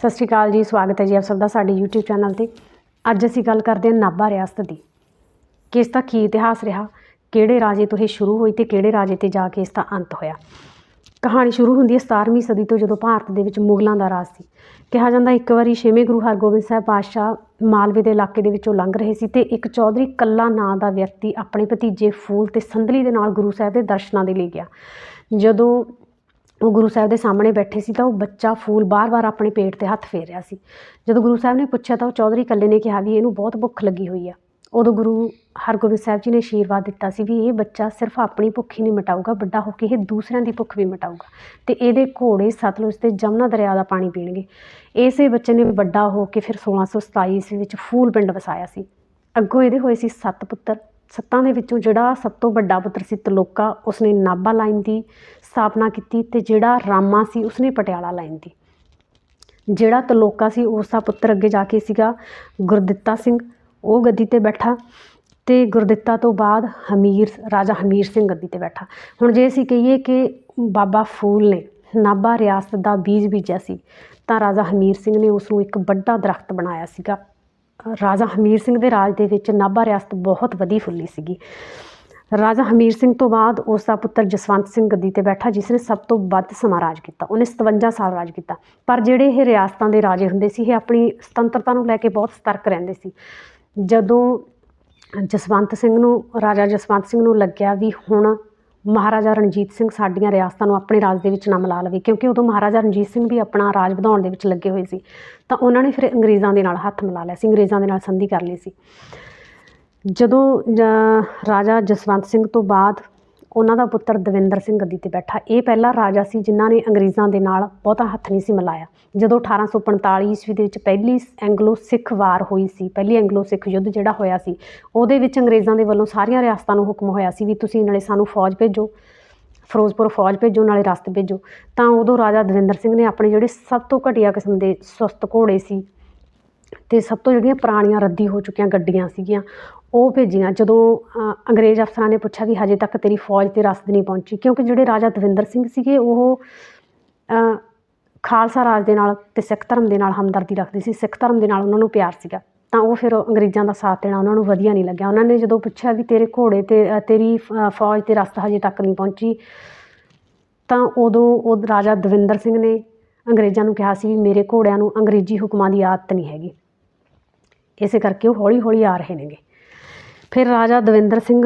ਸਤਿ ਸ਼੍ਰੀ ਅਕਾਲ ਜੀ, ਸਵਾਗਤ ਹੈ ਜੀ ਆਪ ਸਭ ਦਾ ਸਾਡੇ YouTube ਚੈਨਲ ਤੇ। ਅੱਜ ਅਸੀਂ ਗੱਲ ਕਰਦੇ ਹਾਂ ਨਾਭਾ ਰਿਆਸਤ ਦੀ। ਕਿ ਇਸ ਦਾ ਕੀ ਇਤਿਹਾਸ ਰਿਹਾ, ਕਿਹੜੇ ਰਾਜੇ ਤੋਂ ਇਹ ਸ਼ੁਰੂ ਹੋਈ ਤੇ ਕਿਹੜੇ ਰਾਜੇ ਤੇ ਜਾ ਕੇ ਇਸ ਦਾ ਅੰਤ ਹੋਇਆ। ਕਹਾਣੀ ਸ਼ੁਰੂ ਹੁੰਦੀ ਹੈ 17ਵੀਂ ਸਦੀ ਤੋਂ ਜਦੋਂ ਭਾਰਤ ਦੇ ਵਿੱਚ ਮੁਗਲਾਂ ਦਾ ਰਾਜ ਸੀ। ਕਿਹਾ ਜਾਂਦਾ ਇੱਕ ਵਾਰੀ ਛੇਵੇਂ ਗੁਰੂ ਹਰਗੋਬਿੰਦ ਸਾਹਿਬ ਪਾਤਸ਼ਾਹ ਮਾਲਵੇ ਦੇ ਇਲਾਕੇ ਦੇ ਵਿੱਚੋਂ ਲੰਘ ਰਹੇ ਸੀ ਤੇ ਇੱਕ ਚੌਧਰੀ ਕੱਲਾ ਨਾਂ ਦਾ ਵਿਅਕਤੀ ਆਪਣੇ ਭਤੀਜੇ ਫੂਲ ਤੇ ਸੰਧਲੀ ਦੇ ਨਾਲ ਗੁਰੂ ਸਾਹਿਬ ਦੇ ਦਰਸ਼ਨਾਂ ਦੇ ਲਈ ਗਿਆ। ਜਦੋਂ ਉਹ ਗੁਰੂ ਸਾਹਿਬ ਦੇ ਸਾਹਮਣੇ ਬੈਠੇ ਸੀ ਤਾਂ ਉਹ ਬੱਚਾ ਫੂਲ ਬਾਰ-ਬਾਰ ਆਪਣੇ ਪੇਟ ਤੇ ਹੱਥ ਫੇਰ ਰਿਹਾ ਸੀ। ਜਦੋਂ ਗੁਰੂ ਸਾਹਿਬ ਨੇ ਪੁੱਛਿਆ ਤਾਂ ਉਹ ਚੌਧਰੀ ਕੱਲੇ ਨੇ ਕਿਹਾ ਵੀ ਇਹਨੂੰ ਬਹੁਤ ਭੁੱਖ ਲੱਗੀ ਹੋਈ ਆ। ਉਦੋਂ ਗੁਰੂ ਹਰਗੋਬਿੰਦ ਸਾਹਿਬ ਜੀ ਨੇ ਆਸ਼ੀਰਵਾਦ ਦਿੱਤਾ ਸੀ ਵੀ ਇਹ ਬੱਚਾ ਸਿਰਫ ਆਪਣੀ ਭੁੱਖ ਹੀ ਨਹੀਂ ਮਿਟਾਊਗਾ, ਵੱਡਾ ਹੋ ਕੇ ਇਹ ਦੂਸਰਿਆਂ ਦੀ ਭੁੱਖ ਵੀ ਮਿਟਾਊਗਾ ਤੇ ਇਹਦੇ ਘੋੜੇ ਸਤਲੁਜ ਤੇ ਜਮਨਾ ਦਰਿਆ ਦਾ ਪਾਣੀ ਪੀਣਗੇ। ਇਸੇ ਬੱਚੇ ਨੇ ਵੱਡਾ ਹੋ ਕੇ ਫਿਰ 1627 ਈਸਵੀ ਵਿੱਚ ਫੂਲ ਪਿੰਡ ਵਸਾਇਆ ਸੀ। ਅੱਗੋਂ ਇਹਦੇ ਹੋਏ ਸੀ ਸੱਤ ਪੁੱਤਰ। ਸੱਤਾਂ ਦੇ ਵਿੱਚੋਂ ਜਿਹੜਾ ਸਭ ਤੋਂ ਵੱਡਾ ਪੁੱਤਰ ਸੀ ਤਲੋਕਾ ਉਸਨੇ ਨਾਭਾ ਲਾਈਨ ਦੀ ਸਥਾਪਨਾ ਕੀਤੀ ਤੇ ਜਿਹੜਾ ਰਾਮਾ ਸੀ ਉਸਨੇ ਪਟਿਆਲਾ ਲਾਈਨ ਦੀ। ਜਿਹੜਾ ਤਲੋਕਾ ਸੀ ਉਸ ਦਾ ਪੁੱਤਰ ਅੱਗੇ ਜਾ ਕੇ ਸੀਗਾ ਗੁਰਦਿੱਤਾ ਸਿੰਘ। ਉਹ ਗੱਦੀ ਤੇ ਬੈਠਾ ਤੇ ਗੁਰਦਿੱਤਾ ਤੋਂ ਬਾਅਦ ਹਮੀਰ, ਰਾਜਾ ਹਮੀਰ ਸਿੰਘ ਗੱਦੀ ਤੇ ਬੈਠਾ। ਹੁਣ ਜੇ ਅਸੀਂ ਕਹੀਏ ਕਿ ਬਾਬਾ ਫੂਲ ਨੇ ਨਾਭਾ ਰਿਆਸਤ ਦਾ ਬੀਜ ਬੀਜਿਆ ਸੀ, ਤਾਂ ਰਾਜਾ ਹਮੀਰ ਸਿੰਘ ਨੇ ਉਸ ਨੂੰ ਇੱਕ ਵੱਡਾ ਦਰਖਤ ਬਣਾਇਆ ਸੀਗਾ। ਰਾਜਾ ਹਮੀਰ ਸਿੰਘ ਦੇ ਰਾਜ ਦੇ ਵਿੱਚ ਨਾਭਾ ਰਿਆਸਤ ਬਹੁਤ ਵਧੀ ਫੁੱਲੀ ਸੀਗੀ। ਰਾਜਾ ਹਮੀਰ ਸਿੰਘ ਤੋਂ ਬਾਅਦ ਉਸ ਦਾ ਪੁੱਤਰ ਜਸਵੰਤ ਸਿੰਘ ਗੱਦੀ ਤੇ ਬੈਠਾ, ਜਿਸ ਨੇ ਸਭ ਤੋਂ ਵੱਧ ਸਮਾਂ ਰਾਜ ਕੀਤਾ। ਉਹਨੇ 57 ਸਾਲ ਰਾਜ ਕੀਤਾ। ਪਰ ਜਿਹੜੇ ਇਹ ਰਿਆਸਤਾਂ ਦੇ ਰਾਜੇ ਹੁੰਦੇ ਸੀ, ਇਹ ਆਪਣੀ ਸੁਤੰਤਰਤਾ ਨੂੰ ਲੈ ਕੇ ਬਹੁਤ ਸਤਰਕ ਰਹਿੰਦੇ ਸੀ। ਜਦੋਂ ਜਸਵੰਤ ਸਿੰਘ ਨੂੰ, ਰਾਜਾ ਜਸਵੰਤ ਸਿੰਘ ਨੂੰ ਲੱਗਿਆ ਵੀ ਹੁਣ ਮਹਾਰਾਜਾ ਰਣਜੀਤ ਸਿੰਘ ਸਾਡੀਆਂ ਰਿਆਸਤਾਂ ਨੂੰ ਆਪਣੇ ਰਾਜ ਦੇ ਵਿੱਚ ਨਾ ਮਿਲਾ ਲਵੇ, ਕਿਉਂਕਿ ਉਦੋਂ ਮਹਾਰਾਜਾ ਰਣਜੀਤ ਸਿੰਘ ਵੀ ਆਪਣਾ ਰਾਜ ਵਧਾਉਣ ਦੇ ਵਿੱਚ ਲੱਗੇ ਹੋਏ ਸੀ, ਤਾਂ ਉਹਨਾਂ ਨੇ ਫਿਰ ਅੰਗਰੇਜ਼ਾਂ ਦੇ ਨਾਲ ਹੱਥ ਮਿਲਾ ਲਿਆ ਸੀ, ਅੰਗਰੇਜ਼ਾਂ ਦੇ ਨਾਲ ਸੰਧੀ ਕਰ ਲਈ ਸੀ। ਜਦੋਂ ਰਾਜਾ ਜਸਵੰਤ ਸਿੰਘ ਤੋਂ ਬਾਅਦ ਉਹਨਾਂ ਦਾ ਪੁੱਤਰ ਦਵਿੰਦਰ ਸਿੰਘ ਗੱਦੀ ਤੇ ਬੈਠਾ। ਇਹ ਪਹਿਲਾ ਰਾਜਾ ਸੀ ਜਿਨ੍ਹਾਂ ਨੇ ਅੰਗਰੇਜ਼ਾਂ ਦੇ ਨਾਲ ਬਹੁਤਾ ਹੱਥ ਨਹੀਂ ਸੀ ਮਿਲਾਇਆ। ਜਦੋਂ 1845 ਈਸਵੀ ਦੇ ਵਿੱਚ ਪਹਿਲੀ ਐਂਗਲੋ ਸਿੱਖ ਵਾਰ ਹੋਈ ਸੀ, ਪਹਿਲੀ ਐਂਗਲੋ ਸਿੱਖ ਯੁੱਧ ਜਿਹੜਾ ਹੋਇਆ ਸੀ, ਉਹਦੇ ਵਿੱਚ ਅੰਗਰੇਜ਼ਾਂ ਦੇ ਵੱਲੋਂ ਸਾਰੀਆਂ ਰਿਆਸਤਾਂ ਨੂੰ ਹੁਕਮ ਹੋਇਆ ਸੀ ਵੀ ਤੁਸੀਂ ਨਾਲੇ ਸਾਨੂੰ ਫੌਜ ਭੇਜੋ, ਫਿਰੋਜ਼ਪੁਰ ਫੌਜ ਭੇਜੋ, ਨਾਲੇ ਰਸਤ ਭੇਜੋ। ਤਾਂ ਉਦੋਂ ਰਾਜਾ ਦਵਿੰਦਰ ਸਿੰਘ ਨੇ ਆਪਣੇ ਜਿਹੜੇ ਸਭ ਤੋਂ ਘਟੀਆ ਕਿਸਮ ਦੇ ਸੁਸਤ ਘੋੜੇ ਸੀ ਤੇ ਸਭ ਤੋਂ ਜਿਹੜੀਆਂ ਪੁਰਾਣੀਆਂ ਰੱਦੀ ਹੋ ਚੁੱਕੀਆਂ ਗੱਡੀਆਂ ਸੀਗੀਆਂ ਉਹ ਭੇਜੀਆਂ। ਜਦੋਂ ਅੰਗਰੇਜ਼ ਅਫਸਰਾਂ ਨੇ ਪੁੱਛਿਆ ਵੀ ਹਜੇ ਤੱਕ ਤੇਰੀ ਫੌਜ ਤੇ ਰਸਦ ਨਹੀਂ ਪਹੁੰਚੀ, ਕਿਉਂਕਿ ਜਿਹੜੇ ਰਾਜਾ ਦਵਿੰਦਰ ਸਿੰਘ ਸੀਗੇ, ਉਹ ਖਾਲਸਾ ਰਾਜ ਦੇ ਨਾਲ ਤੇ ਸਿੱਖ ਧਰਮ ਦੇ ਨਾਲ ਹਮਦਰਦੀ ਰੱਖਦੇ ਸੀ। ਸਿੱਖ ਧਰਮ ਦੇ ਨਾਲ ਉਹਨਾਂ ਨੂੰ ਪਿਆਰ ਸੀਗਾ। ਤਾਂ ਉਹ ਫਿਰ ਅੰਗਰੇਜ਼ਾਂ ਦਾ ਸਾਥ ਦੇਣਾ ਉਹਨਾਂ ਨੂੰ ਵਧੀਆ ਨਹੀਂ ਲੱਗਿਆ। ਉਹਨਾਂ ਨੇ ਜਦੋਂ ਪੁੱਛਿਆ ਵੀ ਤੇਰੇ ਘੋੜੇ ਤੇ ਤੇਰੀ ਫੌਜ ਤੇ ਰਸਦ ਹਜੇ ਤੱਕ ਨਹੀਂ ਪਹੁੰਚੀ, ਤਾਂ ਉਦੋਂ ਉਹ ਰਾਜਾ ਦਵਿੰਦਰ ਸਿੰਘ ਨੇ ਅੰਗਰੇਜ਼ਾਂ ਨੂੰ ਕਿਹਾ ਸੀ ਵੀ ਮੇਰੇ ਘੋੜਿਆਂ ਨੂੰ ਅੰਗਰੇਜ਼ੀ ਹੁਕਮਾਂ ਦੀ ਆਦਤ ਨਹੀਂ ਹੈਗੀ। ਇਸੇ ਕਰਕੇ ਉਹ ਹੌਲੀ ਹੌਲੀ ਆ ਰਹੇ ਨੇਗੇ। ਫਿਰ ਰਾਜਾ ਦਵਿੰਦਰ ਸਿੰਘ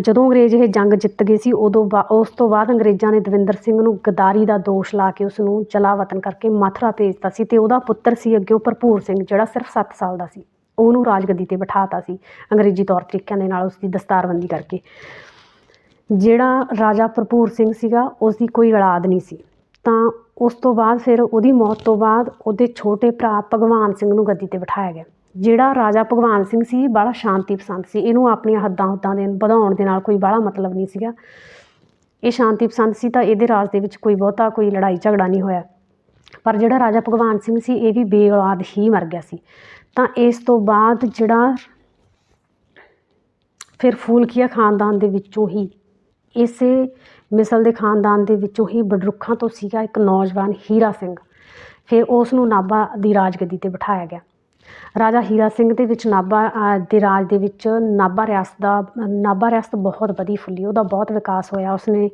ਜਦੋਂ ਅੰਗਰੇਜ਼ ਇਹ ਜੰਗ ਜਿੱਤ ਗਏ ਸੀ, ਉਦੋਂ ਬਾ- ਉਸ ਤੋਂ ਬਾਅਦ ਅੰਗਰੇਜ਼ਾਂ ਨੇ ਦਵਿੰਦਰ ਸਿੰਘ ਨੂੰ ਗਦਾਰੀ ਦਾ ਦੋਸ਼ ਲਾ ਕੇ ਉਸ ਨੂੰ ਜਲਾ ਵਤਨ ਕਰਕੇ ਮਥੁਰਾ ਭੇਜਤਾ ਸੀ ਅਤੇ ਉਹਦਾ ਪੁੱਤਰ ਸੀ ਅੱਗਿਓਂ ਭਰਪੂਰ ਸਿੰਘ, ਜਿਹੜਾ ਸਿਰਫ 7 ਸਾਲ ਦਾ ਸੀ। ਉਹਨੂੰ ਰਾਜਗੱਦੀ ਤੇ ਬਿਠਾਤਾ ਸੀ ਅੰਗਰੇਜ਼ੀ ਤੌਰ ਤਰੀਕਿਆਂ ਦੇ ਨਾਲ ਉਸ ਦੀ ਦਸਤਾਰਬੰਦੀ ਕਰਕੇ। ਜਿਹੜਾ ਰਾਜਾ ਭਰਪੂਰ ਸਿੰਘ ਸੀਗਾ ਉਸ ਦੀ ਕੋਈ ਔਲਾਦ ਨਹੀਂ ਸੀ। ਤਾਂ ਉਸ ਤੋਂ ਬਾਅਦ ਫਿਰ ਉਹਦੀ ਮੌਤ ਤੋਂ ਬਾਅਦ ਉਹਦੇ ਛੋਟੇ ਭਰਾ ਭਗਵਾਨ ਸਿੰਘ ਨੂੰ ਗੱਦੀ ਤੇ ਬਿਠਾਇਆ ਗਿਆ। ਜਿਹੜਾ ਰਾਜਾ ਭਗਵਾਨ ਸਿੰਘ ਸੀ ਬੜਾ ਸ਼ਾਂਤੀ ਪਸੰਦ ਸੀ। ਇਹਨੂੰ ਆਪਣੀਆਂ ਹੱਦਾਂ ਹੁੱਦਾਂ ਦੇ ਵਧਾਉਣ ਦੇ ਨਾਲ ਕੋਈ ਬੜਾ ਮਤਲਬ ਨਹੀਂ ਸੀਗਾ। ਇਹ ਸ਼ਾਂਤੀ ਪਸੰਦ ਸੀ ਤਾਂ ਇਹਦੇ ਰਾਜ ਦੇ ਵਿੱਚ ਕੋਈ ਬਹੁਤਾ ਕੋਈ ਲੜਾਈ ਝਗੜਾ ਨਹੀਂ ਹੋਇਆ। ਪਰ ਜਿਹੜਾ ਰਾਜਾ ਭਗਵਾਨ ਸਿੰਘ ਸੀ, ਇਹ ਵੀ ਬੇਔਲਾਦ ਹੀ ਮਰ ਗਿਆ ਸੀ। ਤਾਂ ਇਸ ਤੋਂ ਬਾਅਦ ਜਿਹੜਾ ਫਿਰ ਫੂਲਕੀਆ ਖਾਨਦਾਨ ਦੇ ਵਿੱਚੋਂ ਹੀ, ਇਸੇ ਮਿਸਲ ਦੇ ਖਾਨਦਾਨ ਦੇ ਵਿੱਚੋਂ ਹੀ ਬਡਰੁੱਖਾਂ ਤੋਂ ਸੀਗਾ ਇੱਕ ਨੌਜਵਾਨ ਹੀਰਾ ਸਿੰਘ। ਫਿਰ ਉਸ ਨੂੰ ਨਾਭਾ ਦੀ ਰਾਜਗੱਦੀ ਤੇ ਬਿਠਾਇਆ ਗਿਆ। ਰਾਜਾ ਹੀਰਾ ਸਿੰਘ ਦੇ ਵਿੱਚ ਨਾਭਾ ਦੇ ਰਾਜ ਦੇ ਵਿੱਚ ਨਾਭਾ ਰਿਆਸਤ ਦਾ ਨਾਭਾ ਰਿਆਸਤ ਬਹੁਤ ਵਧੀ ਫੁੱਲੀ ਉਹਦਾ ਬਹੁਤ ਵਿਕਾਸ ਹੋਇਆ। ਉਸਨੇ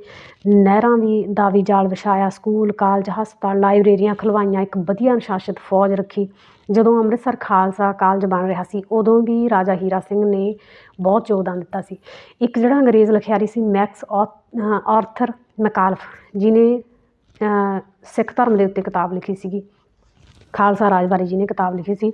ਨਹਿਰਾਂ ਵੀ ਦਾ ਵੀ ਜਾਲ ਵਿਛਾਇਆ ਸਕੂਲ ਕਾਲਜ ਹਸਪਤਾਲ ਲਾਇਬ੍ਰੇਰੀਆਂ ਖੁਲਵਾਈਆਂ ਇੱਕ ਵਧੀਆ ਅਨੁਸ਼ਾਸਿਤ ਫੌਜ ਰੱਖੀ। ਜਦੋਂ ਅੰਮ੍ਰਿਤਸਰ ਖਾਲਸਾ ਕਾਲਜ ਬਣ ਰਿਹਾ ਸੀ ਉਦੋਂ ਵੀ ਰਾਜਾ ਹੀਰਾ ਸਿੰਘ ਨੇ ਬਹੁਤ ਯੋਗਦਾਨ ਦਿੱਤਾ ਸੀ। ਇੱਕ ਜਿਹੜਾ ਅੰਗਰੇਜ਼ ਲਿਖਿਆਰੀ ਸੀ ਮੈਕਸ ਔਥ- ਅ, ਆਰਥਰ ਮੈਕਾਲਫ ਜਿਨੇ ਸਿੱਖ ਧਰਮ ਦੇ ਉੱਤੇ ਕਿਤਾਬ ਲਿਖੀ ਸੀਗੀ। ਖਾਲਸਾ ਰਾਜ ਬਾਰੇ ਜਿਹਨੇ ਕਿਤਾਬ ਲਿਖੀ ਸੀ।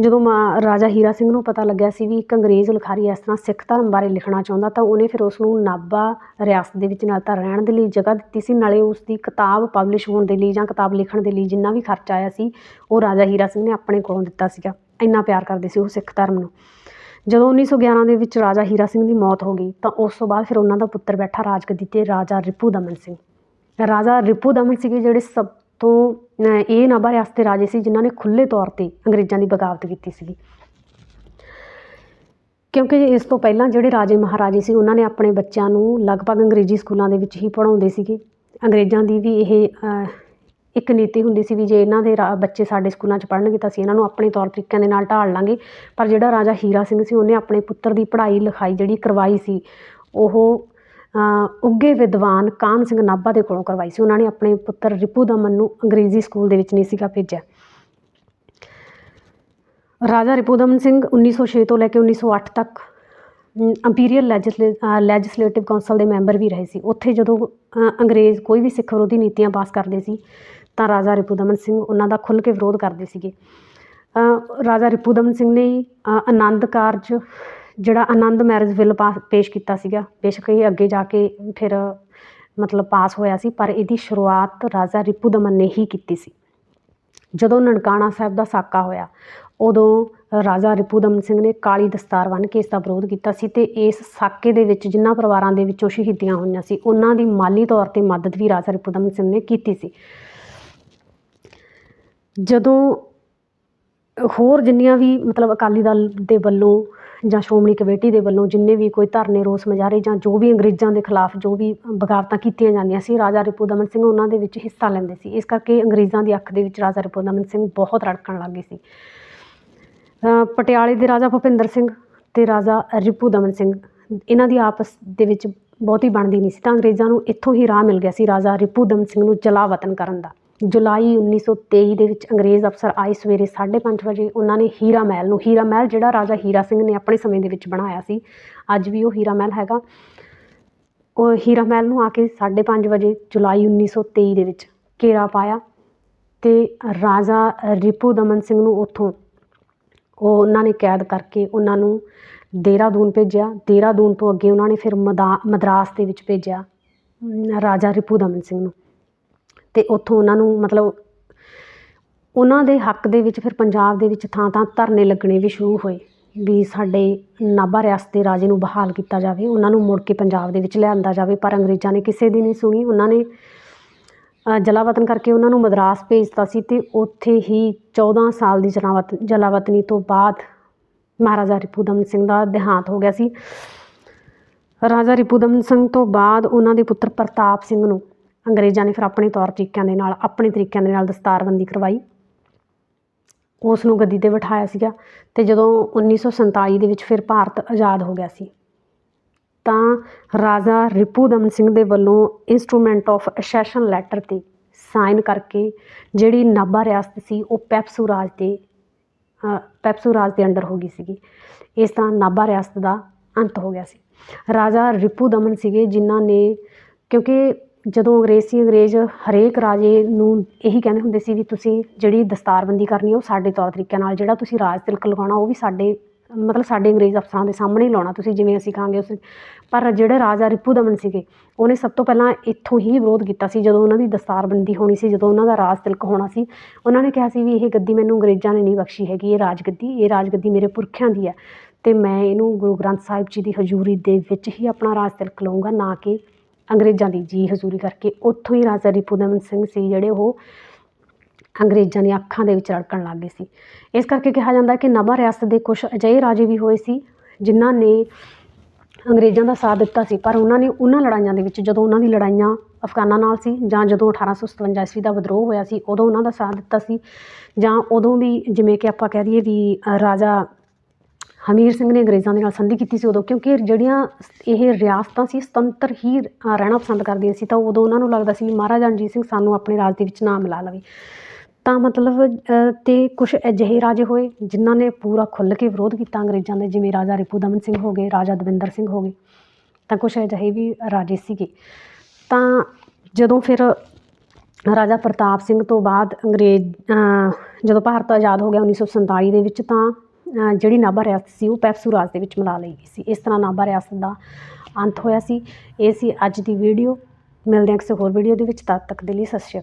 ਜਦੋਂ ਮਾ ਰਾਜਾ ਹੀਰਾ ਸਿੰਘ ਨੂੰ ਪਤਾ ਲੱਗਿਆ ਸੀ ਵੀ ਇੱਕ ਅੰਗਰੇਜ਼ ਲਿਖਾਰੀ ਇਸ ਤਰ੍ਹਾਂ ਸਿੱਖ ਧਰਮ ਬਾਰੇ ਲਿਖਣਾ ਚਾਹੁੰਦਾ, ਤਾਂ ਉਹਨੇ ਫਿਰ ਉਸ ਨੂੰ ਨਾਭਾ ਰਿਆਸਤ ਦੇ ਵਿੱਚ ਨਾਲ ਤਾਂ ਰਹਿਣ ਦੇ ਲਈ ਜਗ੍ਹਾ ਦਿੱਤੀ ਸੀ। ਨਾਲੇ ਉਸ ਦੀ ਕਿਤਾਬ ਪਬਲਿਸ਼ ਹੋਣ ਦੇ ਲਈ ਜਾਂ ਕਿਤਾਬ ਲਿਖਣ ਦੇ ਲਈ ਜਿੰਨਾ ਵੀ ਖਰਚਾ ਆਇਆ ਸੀ, ਉਹ ਰਾਜਾ ਹੀਰਾ ਸਿੰਘ ਨੇ ਆਪਣੇ ਕੋਲੋਂ ਦਿੱਤਾ ਸੀਗਾ। ਇੰਨਾ ਪਿਆਰ ਕਰਦੇ ਸੀ ਉਹ ਸਿੱਖ ਧਰਮ ਨੂੰ। ਜਦੋਂ 1911 ਦੇ ਵਿੱਚ ਰਾਜਾ ਹੀਰਾ ਸਿੰਘ ਦੀ ਮੌਤ ਹੋ ਗਈ, ਤਾਂ ਉਸ ਤੋਂ ਬਾਅਦ ਫਿਰ ਉਹਨਾਂ ਦਾ ਪੁੱਤਰ ਬੈਠਾ ਰਾਜਗੱਦੀ ਤੇ ਰਾਜਾ ਰਿਪੂ ਦਮਨ ਸਿੰਘ। ਰਾਜਾ ਰਿਪੂ ਦਮਨ ਸੀਗੇ ਜਿਹੜੇ ਸਭ ਤੋਂ ਇਹ ਨਾਭਾ ਰਿਆਸਤ ਰਾਜੇ ਸੀ ਜਿਨ੍ਹਾਂ ਨੇ ਖੁੱਲ੍ਹੇ ਤੌਰ ਤੇ ਅੰਗਰੇਜ਼ਾਂ ਦੀ ਬਗਾਵਤ ਕੀਤੀ ਸੀਗੀ। ਕਿਉਂਕਿ ਇਸ ਤੋਂ ਪਹਿਲਾਂ ਜਿਹੜੇ ਰਾਜੇ ਮਹਾਰਾਜੇ ਸੀ, ਉਹਨਾਂ ਨੇ ਆਪਣੇ ਬੱਚਿਆਂ ਨੂੰ ਲਗਭਗ ਅੰਗਰੇਜ਼ੀ ਸਕੂਲਾਂ ਦੇ ਵਿੱਚ ਹੀ ਪੜ੍ਹਾਉਂਦੇ ਸੀਗੇ। ਅੰਗਰੇਜ਼ਾਂ ਦੀ ਵੀ ਇਹ ਇੱਕ ਨੀਤੀ ਹੁੰਦੀ ਸੀ ਵੀ ਜੇ ਇਹਨਾਂ ਦੇ ਰਾ- ਬੱਚੇ ਸਾਡੇ ਸਕੂਲਾਂ 'ਚ ਪੜ੍ਹਨਗੇ ਤਾਂ ਅਸੀਂ ਇਹਨਾਂ ਨੂੰ ਆਪਣੇ ਤੌਰ ਤਰੀਕਿਆਂ ਦੇ ਨਾਲ ਢਾਲ ਲਾਂਗੇ। ਪਰ ਜਿਹੜਾ ਰਾਜਾ ਹੀਰਾ ਸਿੰਘ ਸੀ, ਉਹਨੇ ਆਪਣੇ ਪੁੱਤਰ ਦੀ ਪੜ੍ਹਾਈ ਲਿਖਾਈ ਜਿਹੜੀ ਕਰਵਾਈ ਸੀ, ਉਹ ਉੱਘੇ ਵਿਦਵਾਨ ਕਾਹਨ ਸਿੰਘ ਨਾਭਾ ਦੇ ਕੋਲੋਂ ਕਰਵਾਈ ਸੀ। ਉਹਨਾਂ ਨੇ ਆਪਣੇ ਪੁੱਤਰ ਰਿਪੂ ਦਮਨ ਨੂੰ ਅੰਗਰੇਜ਼ੀ ਸਕੂਲ ਦੇ ਵਿੱਚ ਨਹੀਂ ਸੀਗਾ ਭੇਜਿਆ। ਰਾਜਾ ਰਿਪੂਦਮਨ ਸਿੰਘ 1906 ਤੋਂ ਲੈ ਕੇ 1908 ਤੱਕ ਇੰਪੀਰੀਅਲ ਲੈਜਿਸਲੇਟਿਵ ਕਾਉਂਸਲ ਦੇ ਮੈਂਬਰ ਵੀ ਰਹੇ ਸੀ। ਉੱਥੇ ਜਦੋਂ ਅੰਗਰੇਜ਼ ਕੋਈ ਵੀ ਸਿੱਖ ਵਿਰੋਧੀ ਨੀਤੀਆਂ ਪਾਸ ਕਰਦੇ ਸੀ ਤਾਂ ਰਾਜਾ ਰਿਪੂਦਮਨ ਸਿੰਘ ਉਹਨਾਂ ਦਾ ਖੁੱਲ੍ਹ ਕੇ ਵਿਰੋਧ ਕਰਦੇ ਸੀਗੇ। ਅ, ਰਾਜਾ ਰਿਪੂਦਮਨ ਸਿੰਘ ਨੇ ਹੀ, ਆਨੰਦ ਕਾਰਜ ਜਿਹੜਾ ਆਨੰਦ ਮੈਰਿਜ ਬਿੱਲ ਪਾਸ ਪੇਸ਼ ਕੀਤਾ ਸੀਗਾ। ਬੇਸ਼ੱਕ ਇਹ ਅੱਗੇ ਜਾ ਕੇ ਫਿਰ ਮਤਲਬ ਪਾਸ ਹੋਇਆ ਸੀ, ਪਰ ਇਹਦੀ ਸ਼ੁਰੂਆਤ ਰਾਜਾ ਰਿਪੂ ਦਮਨ ਨੇ ਹੀ ਕੀਤੀ ਸੀ। ਜਦੋਂ ਨਨਕਾਣਾ ਸਾਹਿਬ ਦਾ ਸਾਕਾ ਹੋਇਆ, ਉਦੋਂ ਰਾਜਾ ਰਿਪੂ ਦਮਨ ਸਿੰਘ ਨੇ ਕਾਲੀ ਦਸਤਾਰ ਬੰਨ੍ਹ ਕੇ ਇਸ ਦਾ ਵਿਰੋਧ ਕੀਤਾ ਸੀ ਤੇ ਇਸ ਸਾਕੇ ਦੇ ਵਿੱਚ ਜਿਨ੍ਹਾਂ ਪਰਿਵਾਰਾਂ ਦੇ ਵਿੱਚੋਂ ਸ਼ਹੀਦੀਆਂ ਹੋਈਆਂ ਸੀ, ਉਹਨਾਂ ਦੀ ਮਾਲੀ ਤੌਰ ਤੇ ਮਦਦ ਵੀ ਰਾਜਾ ਰਿਪੂ ਦਮਨ ਸਿੰਘ ਨੇ ਕੀਤੀ ਸੀ। ਜਦੋਂ ਹੋਰ ਜਿੰਨੀਆਂ ਵੀ ਮਤਲਬ ਅਕਾਲੀ ਦਲ ਦੇ ਵੱਲੋਂ ਜਾਂ ਸ਼੍ਰੋਮਣੀ ਕਮੇਟੀ ਦੇ ਵੱਲੋਂ ਜਿੰਨੇ ਵੀ ਕੋਈ ਧਰਨੇ, ਰੋਸ ਮੁਜ਼ਾਹਰੇ ਜਾਂ ਜੋ ਵੀ ਅੰਗਰੇਜ਼ਾਂ ਦੇ ਖਿਲਾਫ ਜੋ ਵੀ ਬਗਾਵਤਾਂ ਕੀਤੀਆਂ ਜਾਂਦੀਆਂ ਸੀ, ਰਾਜਾ ਰਿਪੂ ਦਮਨ ਸਿੰਘ ਉਹਨਾਂ ਦੇ ਵਿੱਚ ਹਿੱਸਾ ਲੈਂਦੇ ਸੀ। ਇਸ ਕਰਕੇ ਅੰਗਰੇਜ਼ਾਂ ਦੀ ਅੱਖ ਦੇ ਵਿੱਚ ਰਾਜਾ ਰਿਪੂ ਦਮਨ ਸਿੰਘ ਬਹੁਤ ਰੜਕਣ ਲੱਗ ਗਏ ਸੀ। ਪਟਿਆਲੇ ਦੇ ਰਾਜਾ ਭੁਪਿੰਦਰ ਸਿੰਘ ਤੇ ਰਾਜਾ ਰਿਪੂ ਦਮਨ ਸਿੰਘ, ਇਹਨਾਂ ਦੀ ਆਪਸ ਦੇ ਵਿੱਚ ਬਹੁਤੀ ਬਣਦੀ ਨਹੀਂ ਸੀ ਤਾਂ ਅੰਗਰੇਜ਼ਾਂ ਨੂੰ ਇੱਥੋਂ ਹੀ ਰਾਹ ਮਿਲ ਗਿਆ ਸੀ ਰਾਜਾ ਰਿਪੂ ਦਮਨ ਸਿੰਘ ਨੂੰ ਜਲਾ ਵਤਨ ਕਰਨ ਦਾ। ਜੁਲਾਈ 1923 ਦੇ ਵਿੱਚ ਅੰਗਰੇਜ਼ ਅਫਸਰ ਆਏ ਸਵੇਰੇ 5:30 ਵਜੇ, ਉਹਨਾਂ ਨੇ ਹੀਰਾ ਮਹਿਲ ਨੂੰ, ਹੀਰਾ ਮਹਿਲ ਜਿਹੜਾ ਰਾਜਾ ਹੀਰਾ ਸਿੰਘ ਨੇ ਆਪਣੇ ਸਮੇਂ ਦੇ ਵਿੱਚ ਬਣਾਇਆ ਸੀ, ਅੱਜ ਵੀ ਉਹ ਹੀਰਾ ਮਹਿਲ ਹੈਗਾ। ਉਹ ਹੀਰਾ ਮਹਿਲ ਨੂੰ ਆ ਕੇ 5:30 ਵਜੇ ਜੁਲਾਈ 1923 ਦੇ ਵਿੱਚ ਘੇਰਾ ਪਾਇਆ ਅਤੇ ਰਾਜਾ ਰਿਪੂ ਦਮਨ ਸਿੰਘ ਨੂੰ ਉੱਥੋਂ ਉਹ ਉਹਨਾਂ ਨੇ ਕੈਦ ਕਰਕੇ ਉਹਨਾਂ ਨੂੰ ਦੇਹਰਾਦੂਨ ਭੇਜਿਆ। ਦੇਹਰਾਦੂਨ ਤੋਂ ਅੱਗੇ ਉਹਨਾਂ ਨੇ ਫਿਰ ਮਦਾ, ਮਦਰਾਸ ਦੇ ਵਿੱਚ ਭੇਜਿਆ, ਰਾਜਾ ਰਿਪੂ ਦਮਨ ਸਿੰਘ ਨੂੰ। ਅਤੇ ਉੱਥੋਂ ਉਹਨਾਂ ਨੂੰ ਮਤਲਬ ਉਹਨਾਂ ਦੇ ਹੱਕ ਦੇ ਵਿੱਚ ਫਿਰ ਪੰਜਾਬ ਦੇ ਵਿੱਚ ਥਾਂ ਥਾਂ ਧਰਨੇ ਲੱਗਣੇ ਵੀ ਸ਼ੁਰੂ ਹੋਏ ਵੀ ਸਾਡੇ ਨਾਭਾ ਰਿਆਸਤ ਦੇ ਰਾਜੇ ਨੂੰ ਬਹਾਲ ਕੀਤਾ ਜਾਵੇ, ਉਹਨਾਂ ਨੂੰ ਮੁੜ ਕੇ ਪੰਜਾਬ ਦੇ ਵਿੱਚ ਲਿਆਂਦਾ ਜਾਵੇ, ਪਰ ਅੰਗਰੇਜ਼ਾਂ ਨੇ ਕਿਸੇ ਦੀ ਨਹੀਂ ਸੁਣੀ। ਉਹਨਾਂ ਨੇ ਜਲਾਵਤਨ ਕਰਕੇ ਉਹਨਾਂ ਨੂੰ ਮਦਰਾਸ ਭੇਜਤਾ ਸੀ ਅਤੇ ਉੱਥੇ ਹੀ 14 ਸਾਲ ਦੀ ਜਲਾਵਤ, ਜਲਾਵਤਨੀ ਤੋਂ ਬਾਅਦ ਮਹਾਰਾਜਾ ਰਿਪੂਦਮਨ ਸਿੰਘ ਦਾ ਦੇਹਾਂਤ ਹੋ ਗਿਆ ਸੀ। ਰਾਜਾ ਰਿਪੂਦਮਨ ਸਿੰਘ ਤੋਂ ਬਾਅਦ ਉਹਨਾਂ ਦੇ ਪੁੱਤਰ ਪ੍ਰਤਾਪ ਸਿੰਘ ਨੂੰ ਅੰਗਰੇਜ਼ਾਂ ਨੇ ਫਿਰ ਆਪਣੇ ਤੌਰ ਤਰੀਕਿਆਂ ਦੇ ਨਾਲ, ਆਪਣੇ ਤਰੀਕਿਆਂ ਦੇ ਨਾਲ ਦਸਤਾਰਬੰਦੀ ਕਰਵਾਈ। ਉਸ ਨੂੰ ਗੱਦੀ ਤੇ ਬਿਠਾਇਆ ਸੀਗਾ ਤੇ ਜਦੋਂ 1947 ਦੇ ਵਿੱਚ ਫਿਰ ਭਾਰਤ ਆਜ਼ਾਦ ਹੋ ਗਿਆ ਸੀ, ਤਾਂ ਰਾਜਾ ਰਿਪੂ ਦਮਨ ਸਿੰਘ ਦੇ ਵੱਲੋਂ ਇਨਸਟਰੂਮੈਂਟ ਆਫ ਅਸੈਸ਼ਨ ਲੈਟਰ ਤੇ ਸਾਈਨ ਕਰਕੇ ਜਿਹੜੀ ਨਾਭਾ ਰਿਆਸਤ ਸੀ, ਉਹ ਪੈਪਸੂ ਰਾਜ ਦੇ ਪੈਪਸੂ ਰਾਜ ਦੇ ਅੰਡਰ ਹੋ ਗਈ ਸੀਗੀ। ਇਸ ਤਰ੍ਹਾਂ ਨਾਭਾ ਰਿਆਸਤ ਦਾ ਅੰਤ ਹੋ ਗਿਆ ਸੀ। ਰਾਜਾ ਰਿਪੂ ਦਮਨ ਸੀਗੇ ਜਿਨ੍ਹਾਂ ਨੇ, ਕਿਉਂਕਿ ਜਦੋਂ ਅੰਗਰੇਜ਼ ਸੀ, ਅੰਗਰੇਜ਼ ਹਰੇਕ ਰਾਜੇ ਨੂੰ ਇਹੀ ਕਹਿੰਦੇ ਹੁੰਦੇ ਸੀ ਵੀ ਤੁਸੀਂ ਜਿਹੜੀ ਦਸਤਾਰਬੰਦੀ ਕਰਨੀ ਉਹ ਸਾਡੇ ਤੌਰ ਤਰੀਕਿਆਂ ਨਾਲ, ਜਿਹੜਾ ਤੁਸੀਂ ਰਾਜ ਤਿਲਕ ਲਗਾਉਣਾ, ਉਹ ਵੀ ਸਾਡੇ, ਮਤਲਬ ਸਾਡੇ ਅੰਗਰੇਜ਼ ਅਫਸਰਾਂ ਦੇ ਸਾਹਮਣੇ ਹੀ ਲਾਉਣਾ, ਤੁਸੀਂ ਜਿਵੇਂ ਅਸੀਂ ਕਹਾਂਗੇ ਉਸ ਪਰ ਜਿਹੜੇ ਰਾਜਾ ਰਿਪੂ ਦਮਨ ਸੀਗੇ, ਉਹਨੇ ਸਭ ਤੋਂ ਪਹਿਲਾਂ ਇੱਥੋਂ ਹੀ ਵਿਰੋਧ ਕੀਤਾ ਸੀ, ਜਦੋਂ ਉਹਨਾਂ ਦੀ ਦਸਤਾਰਬੰਦੀ ਹੋਣੀ ਸੀ, ਜਦੋਂ ਉਹਨਾਂ ਦਾ ਰਾਜ ਤਿਲਕ ਹੋਣਾ ਸੀ। ਉਹਨਾਂ ਨੇ ਕਿਹਾ ਸੀ ਵੀ ਇਹ ਗੱਦੀ ਮੈਨੂੰ ਅੰਗਰੇਜ਼ਾਂ ਨੇ ਨਹੀਂ ਬਖਸ਼ੀ ਹੈਗੀ, ਇਹ ਰਾਜ ਗੱਦੀ ਇਹ ਰਾਜ ਗੱਦੀ ਮੇਰੇ ਪੁਰਖਿਆਂ ਦੀ ਹੈ। ਤੇ ਮੈਂ ਇਹਨੂੰ ਗੁਰੂ ਗ੍ਰੰਥ ਸਾਹਿਬ ਜੀ ਦੀ ਹਜ਼ੂਰੀ ਦੇ ਵਿੱਚ ਹੀ ਆਪਣਾ ਰਾਜ ਤਿਲਕ ਲਵਾਂਗਾ ਨਾ ਕਿ ਅੰਗਰੇਜ਼ਾਂ ਦੀ ਜੀ ਹਜ਼ੂਰੀ ਕਰਕੇ ਉੱਥੋਂ ਹੀ ਰਾਜਾ ਰਿਪੂ ਦਮਨ ਸਿੰਘ ਸੀ ਜਿਹੜੇ ਉਹ ਅੰਗਰੇਜ਼ਾਂ ਦੀਆਂ ਅੱਖਾਂ ਦੇ ਵਿੱਚ ਰੜਕਣ ਲੱਗ ਗਏ ਸੀ। ਇਸ ਕਰਕੇ ਕਿਹਾ ਜਾਂਦਾ ਕਿ ਨਵਾਂ ਰਿਆਸਤ ਦੇ ਕੁਝ ਅਜਿਹੇ ਰਾਜੇ ਵੀ ਹੋਏ ਸੀ ਜਿਨ੍ਹਾਂ ਨੇ ਅੰਗਰੇਜ਼ਾਂ ਦਾ ਸਾਥ ਦਿੱਤਾ ਸੀ, ਪਰ ਉਹਨਾਂ ਨੇ ਉਹਨਾਂ ਲੜਾਈਆਂ ਦੇ ਵਿੱਚ ਜਦੋਂ ਉਹਨਾਂ ਦੀ ਲੜਾਈਆਂ ਅਫਗਾਨਾਂ ਨਾਲ ਸੀ ਜਾਂ ਜਦੋਂ 1857 ਈਸਵੀ ਦਾ ਵਿਦਰੋਹ ਹੋਇਆ ਸੀ, ਉਦੋਂ ਉਹਨਾਂ ਦਾ ਸਾਥ ਦਿੱਤਾ ਸੀ ਜਾਂ ਉਦੋਂ ਵੀ ਜਿਵੇਂ ਕਿ ਆਪਾਂ ਕਹਿ ਦਈਏ ਵੀ ਰਾਜਾ ਹਮੀਰ ਸਿੰਘ ਨੇ ਅੰਗਰੇਜ਼ਾਂ ਦੇ ਨਾਲ ਸੰਧੀ ਕੀਤੀ ਸੀ ਉਦੋਂ ਕਿਉਂਕਿ ਜਿਹੜੀਆਂ ਇਹ ਰਿਆਸਤਾਂ ਸੀ ਸੁਤੰਤਰ ਹੀ ਰਹਿਣਾ ਪਸੰਦ ਕਰਦੀਆਂ ਸੀ ਤਾਂ ਉਦੋਂ ਉਹਨਾਂ ਨੂੰ ਲੱਗਦਾ ਸੀ ਵੀ ਮਹਾਰਾਜਾ ਰਣਜੀਤ ਸਿੰਘ ਸਾਨੂੰ ਆਪਣੇ ਰਾਜ ਦੇ ਵਿੱਚ ਨਾ ਮਿਲਾ ਲਵੇ। ਤਾਂ ਮਤਲਬ ਅ, ਤੇ ਕੁਝ ਅਜਿਹੇ ਰਾਜੇ ਹੋਏ ਜਿਨ੍ਹਾਂ ਨੇ ਪੂਰਾ ਖੁੱਲ੍ਹ ਕੇ ਵਿਰੋਧ ਕੀਤਾ ਅੰਗਰੇਜ਼ਾਂ ਦੇ ਜਿਵੇਂ ਰਾਜਾ ਰਿਪੂ ਦਮਨ ਸਿੰਘ ਹੋ ਗਏ ਰਾਜਾ ਦਵਿੰਦਰ ਸਿੰਘ ਹੋ ਗਏ ਤਾਂ ਕੁਝ ਅਜਿਹੇ ਵੀ ਰਾਜੇ ਸੀਗੇ। ਤਾਂ ਜਦੋਂ ਫਿਰ ਰਾਜਾ ਪ੍ਰਤਾਪ ਸਿੰਘ ਤੋਂ ਬਾਅਦ ਅੰਗਰੇਜ਼ ਜਦੋਂ ਭਾਰਤ ਆਜ਼ਾਦ ਹੋ ਗਿਆ 1947 ਦੇ ਵਿੱਚ ਤਾਂ ਜਿਹੜੀ ਨਾਭਾ ਰਿਆਸਤ ਸੀ, ਉਹ ਪੈਪਸੂ ਰਾਜ ਦੇ ਵਿੱਚ ਮਿਲਾ ਲਈ ਗਈ ਸੀ। ਇਸ ਤਰ੍ਹਾਂ ਨਾਭਾ ਰਿਆਸਤ ਦਾ ਅੰਤ ਹੋਇਆ ਸੀ। ਇਹ ਸੀ ਅੱਜ ਦੀ ਵੀਡੀਓ ਮਿਲਦੇ ਹਾਂ ਕਿਸੇ ਹੋਰ ਵੀਡੀਓ ਦੇ ਵਿੱਚ। ਤਦ ਤੱਕ ਦੇ ਲਈ ਸਤਿ ਸ਼੍ਰੀ ਅਕਾਲ।